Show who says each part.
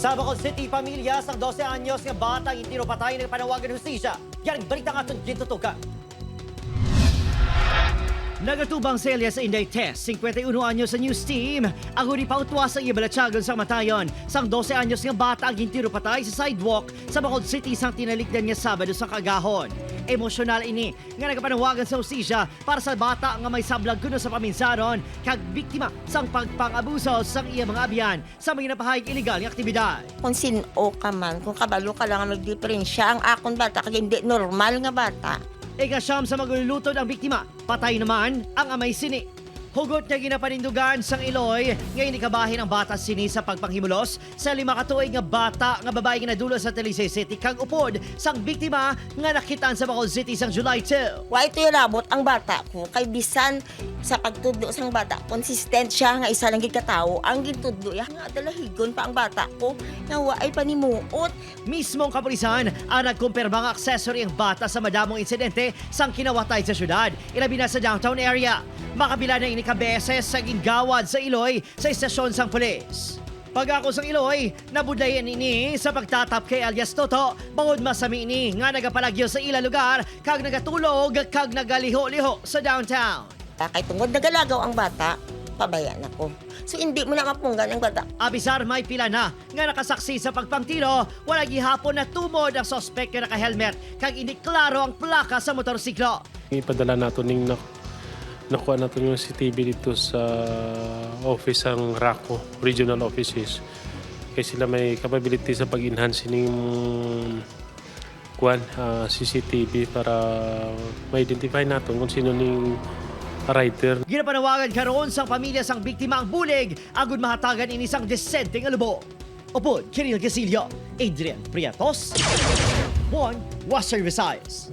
Speaker 1: Sa Bacol City, pamilya sa 12 anyos nga batang intiro patay ng panawagan hustisya. Yan ang balita nga itong Nagatubang sa Elias Inday Test, 51 anyos sa news team. Ang huli pautwa sa ibalatsagon sa matayon. Sang 12 anyos nga bata ang gintiro patay sa sidewalk sa Bacol City sang tinalikdan niya Sabado sa Kagahon. Emosyonal ini nga nagapanawagan sa usisya para sa bata nga may sablag kuno sa paminsaron kag biktima sang pagpang-abuso sang iya mga abyan sa mga napahayag illegal nga aktibidad.
Speaker 2: kung sino ka man, kung kabalo ka lang ang magdiferensya, ang akong bata, kaya hindi normal nga bata.
Speaker 1: Ikasyam sa maglulutod ang biktima. Patay naman ang amay sini. Hugot niya ginapanindugan sang Iloy ngayon ikabahin ang bata sini sa pagpanghimulos sa lima katuig nga bata nga babae nga nadulo sa Talisay City kag upod sang biktima nga nakitaan sa Bacol City sang July 2.
Speaker 2: Wa ito labot ang bata ko, kay bisan sa pagtudlo sang bata, konsistent siya nga isa lang gikatawo, ang gintudlo ya nga dalahigon pa ang bata ko, nga wa ay panimuot.
Speaker 1: Mismong kapulisan ang nagkumpirma nga accessory ang bata sa madamong insidente sang kinawatay sa syudad, ilabi na sa downtown area. Makabila na ini kabeses sa gingawad sa Iloy sa istasyon sang pulis. Pag ako sang Iloy, nabudlayan ini sa pagtatap kay alias Toto, bangod masami ini nga nagapalagyo sa ila lugar kag nagatulog kag nagaliho-liho sa downtown.
Speaker 2: Kay tungod nagalagaw ang bata, pabayaan ako. So hindi mo na mapunggan ang bata.
Speaker 1: Abisar may pila na nga nakasaksi sa pagpangtiro, wala gihapon na tumod ang sospek nga naka-helmet kag hindi klaro ang plaka sa motorsiklo.
Speaker 3: Ipadala nato ning nakuha nato yung CCTV dito sa office ang RACO, regional offices. Kaya sila may capability sa pag-enhance ning kuan ah, CCTV para ma-identify nato kung sino ning rider
Speaker 1: Ginapanawagan karon sang pamilya sang biktima ang bulig agud mahatagan ini sang desenteng alubo. Upod, Kiril Casillo, Adrian Priatos, One, Western Visayas.